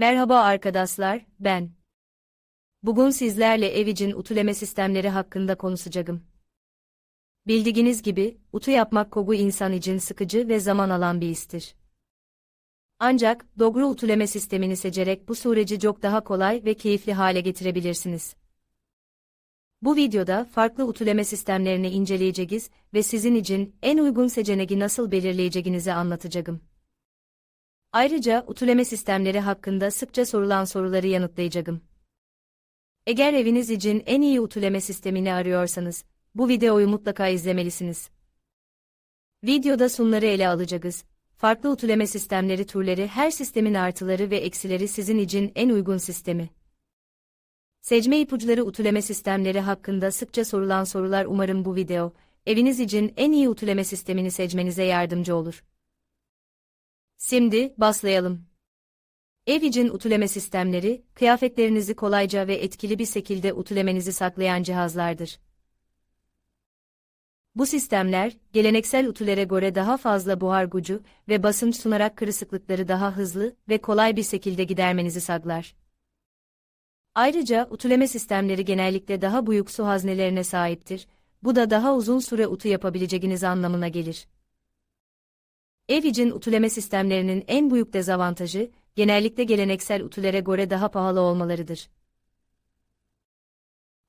Merhaba arkadaşlar, ben. Bugün sizlerle Evic'in utuleme sistemleri hakkında konuşacağım. Bildiğiniz gibi, utu yapmak kogu insan için sıkıcı ve zaman alan bir iştir. Ancak, doğru utuleme sistemini seçerek bu süreci çok daha kolay ve keyifli hale getirebilirsiniz. Bu videoda farklı utuleme sistemlerini inceleyeceğiz ve sizin için en uygun seçeneği nasıl belirleyeceğinizi anlatacağım. Ayrıca utuleme sistemleri hakkında sıkça sorulan soruları yanıtlayacağım. Eğer eviniz için en iyi utuleme sistemini arıyorsanız, bu videoyu mutlaka izlemelisiniz. Videoda sunları ele alacağız. Farklı utuleme sistemleri türleri her sistemin artıları ve eksileri sizin için en uygun sistemi. Secme ipuçları utuleme sistemleri hakkında sıkça sorulan sorular umarım bu video, eviniz için en iyi utuleme sistemini seçmenize yardımcı olur. Şimdi, başlayalım. Ev için utuleme sistemleri, kıyafetlerinizi kolayca ve etkili bir şekilde utulemenizi saklayan cihazlardır. Bu sistemler, geleneksel utulere göre daha fazla buhar gücü ve basınç sunarak kırışıklıkları daha hızlı ve kolay bir şekilde gidermenizi sağlar. Ayrıca utuleme sistemleri genellikle daha büyük su haznelerine sahiptir, bu da daha uzun süre utu yapabileceğiniz anlamına gelir. Ev için utuleme sistemlerinin en büyük dezavantajı, genellikle geleneksel utulere göre daha pahalı olmalarıdır.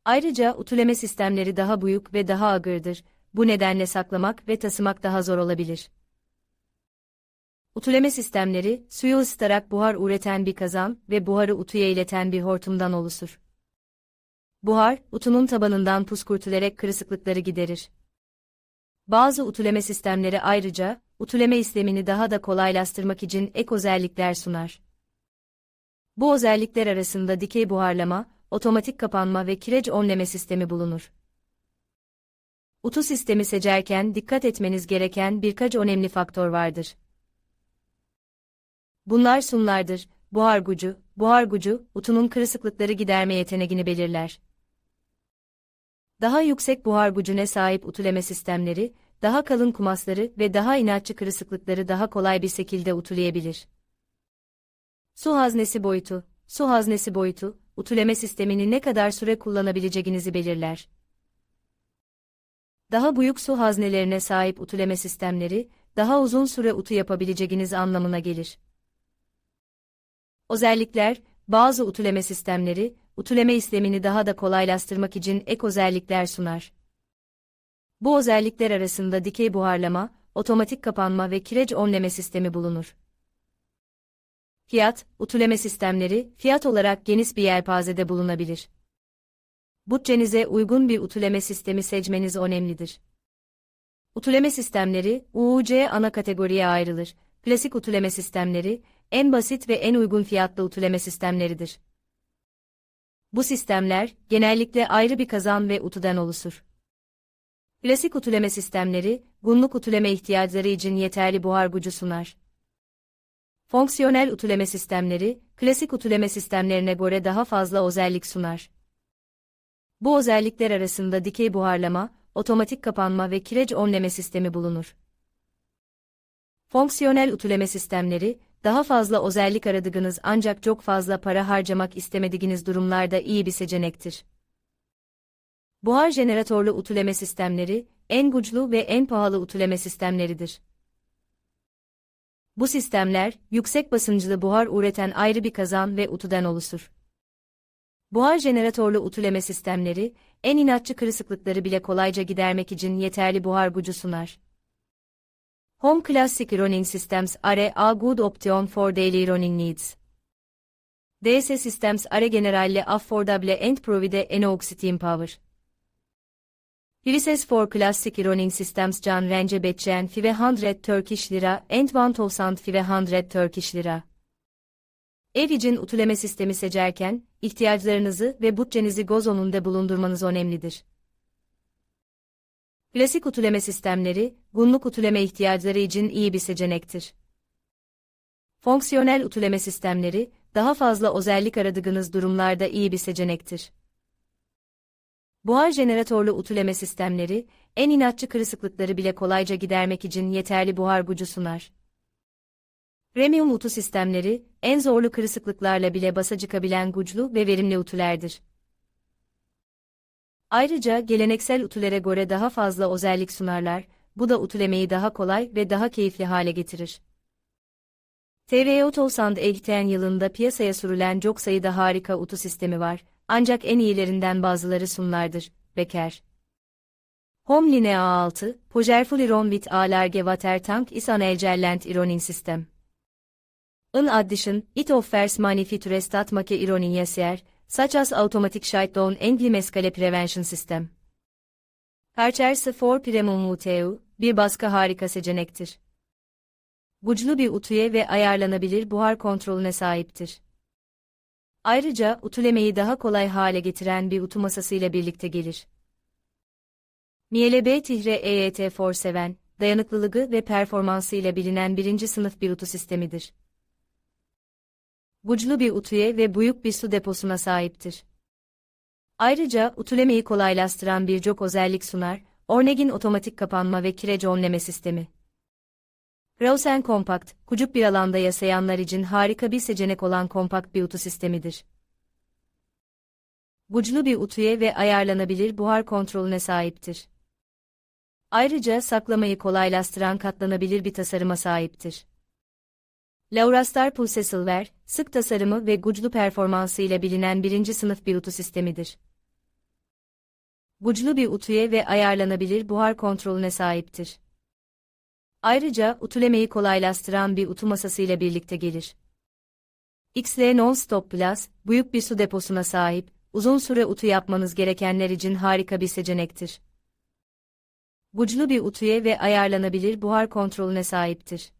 Ayrıca utuleme sistemleri daha büyük ve daha ağırdır, bu nedenle saklamak ve taşımak daha zor olabilir. Utuleme sistemleri, suyu ısıtarak buhar üreten bir kazan ve buharı utuya ileten bir hortumdan oluşur. Buhar, utunun tabanından püskürtülerek kırışıklıkları giderir. Bazı utuleme sistemleri ayrıca, utuleme işlemini daha da kolaylaştırmak için ek özellikler sunar. Bu özellikler arasında dikey buharlama, otomatik kapanma ve kireç önleme sistemi bulunur. Utu sistemi seçerken dikkat etmeniz gereken birkaç önemli faktör vardır. Bunlar sunlardır, buhar gücü, buhar gücü, utunun kırışıklıkları giderme yeteneğini belirler. Daha yüksek buhar gücüne sahip utuleme sistemleri, daha kalın kumasları ve daha inatçı kırışıklıkları daha kolay bir şekilde utulayabilir. Su haznesi boyutu, su haznesi boyutu, utuleme sistemini ne kadar süre kullanabileceğinizi belirler. Daha büyük su haznelerine sahip utuleme sistemleri, daha uzun süre utu yapabileceğiniz anlamına gelir. Özellikler, bazı utuleme sistemleri, utuleme işlemini daha da kolaylaştırmak için ek özellikler sunar. Bu özellikler arasında dikey buharlama, otomatik kapanma ve kireç önleme sistemi bulunur. Fiyat, utuleme sistemleri, fiyat olarak geniş bir yelpazede bulunabilir. Bütçenize uygun bir utuleme sistemi seçmeniz önemlidir. Utuleme sistemleri, UUC ana kategoriye ayrılır. Klasik utuleme sistemleri, en basit ve en uygun fiyatlı utuleme sistemleridir. Bu sistemler, genellikle ayrı bir kazan ve utudan oluşur. Klasik utuleme sistemleri, günlük utuleme ihtiyaçları için yeterli buhar gücü sunar. Fonksiyonel utuleme sistemleri, klasik utuleme sistemlerine göre daha fazla özellik sunar. Bu özellikler arasında dikey buharlama, otomatik kapanma ve kireç önleme sistemi bulunur. Fonksiyonel utuleme sistemleri, daha fazla özellik aradığınız ancak çok fazla para harcamak istemediğiniz durumlarda iyi bir seçenektir. Buhar jeneratörlü utuleme sistemleri, en güçlü ve en pahalı utuleme sistemleridir. Bu sistemler, yüksek basınçlı buhar üreten ayrı bir kazan ve utudan oluşur. Buhar jeneratörlü utuleme sistemleri, en inatçı kırışıklıkları bile kolayca gidermek için yeterli buhar gücü sunar. Home Classic Running Systems are a good option for daily running needs. DS Systems are generally affordable and provide enough steam power. Prices for Classic Running Systems can range between 500 Turkish lira and 1500 Turkish lira. Ev için utuleme sistemi seçerken, ihtiyaçlarınızı ve bütçenizi göz önünde bulundurmanız önemlidir. Klasik utuleme sistemleri, günlük utuleme ihtiyaçları için iyi bir seçenektir. Fonksiyonel utuleme sistemleri, daha fazla özellik aradığınız durumlarda iyi bir seçenektir. Buhar jeneratörlü utuleme sistemleri, en inatçı kırışıklıkları bile kolayca gidermek için yeterli buhar gücü sunar. Premium utu sistemleri, en zorlu kırısıklıklarla bile basa çıkabilen güçlü ve verimli utulerdir. Ayrıca geleneksel utulere göre daha fazla özellik sunarlar, bu da utulemeyi daha kolay ve daha keyifli hale getirir. TR Autosand Elten yılında piyasaya sürülen çok sayıda harika utu sistemi var, ancak en iyilerinden bazıları sunlardır, Becker. Home Line A6, Pojerfuliron with A Large Water Tank is an Elgerland Ironing System. In addition, it offers many features that make ironing easier, such as automatic shutdown and limeskale prevention system. Karcher 4 Premium UTU, bir baskı harika seçenektir. Güçlü bir utuya ve ayarlanabilir buhar kontrolüne sahiptir. Ayrıca utulemeyi daha kolay hale getiren bir utu masasıyla birlikte gelir. MLB Tihre EYT 47, dayanıklılığı ve performansı ile bilinen birinci sınıf bir utu sistemidir. Güçlü bir utuya ve büyük bir su deposuna sahiptir. Ayrıca utulemeyi kolaylaştıran birçok özellik sunar, Ornegin otomatik kapanma ve kireç önleme sistemi. Rausen Compact, kucuk bir alanda yaşayanlar için harika bir seçenek olan kompakt bir utu sistemidir. Güçlü bir utuya ve ayarlanabilir buhar kontrolüne sahiptir. Ayrıca saklamayı kolaylaştıran katlanabilir bir tasarıma sahiptir. Laurastar Pulse Silver, sık tasarımı ve güçlü performansı ile bilinen birinci sınıf bir utu sistemidir. Güçlü bir utuya ve ayarlanabilir buhar kontrolüne sahiptir. Ayrıca utulemeyi kolaylaştıran bir utu masası ile birlikte gelir. XL Non-Stop Plus, büyük bir su deposuna sahip, uzun süre utu yapmanız gerekenler için harika bir seçenektir. Güçlü bir utuya ve ayarlanabilir buhar kontrolüne sahiptir.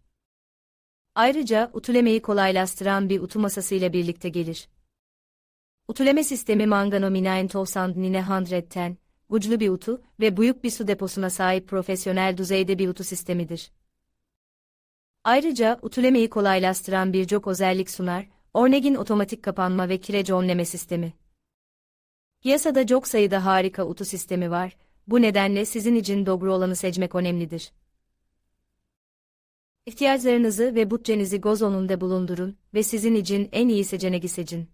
Ayrıca utulemeyi kolaylaştıran bir utu masası ile birlikte gelir. Utuleme sistemi Mangano Minain Tovsand Nine 110, güçlü bir utu ve büyük bir su deposuna sahip profesyonel düzeyde bir utu sistemidir. Ayrıca utulemeyi kolaylaştıran birçok özellik sunar, Ornegin otomatik kapanma ve kireç önleme sistemi. Piyasada çok sayıda harika utu sistemi var, bu nedenle sizin için doğru olanı seçmek önemlidir. İhtiyaçlarınızı ve bütçenizi göz önünde bulundurun ve sizin için en iyi seçeneği seçin.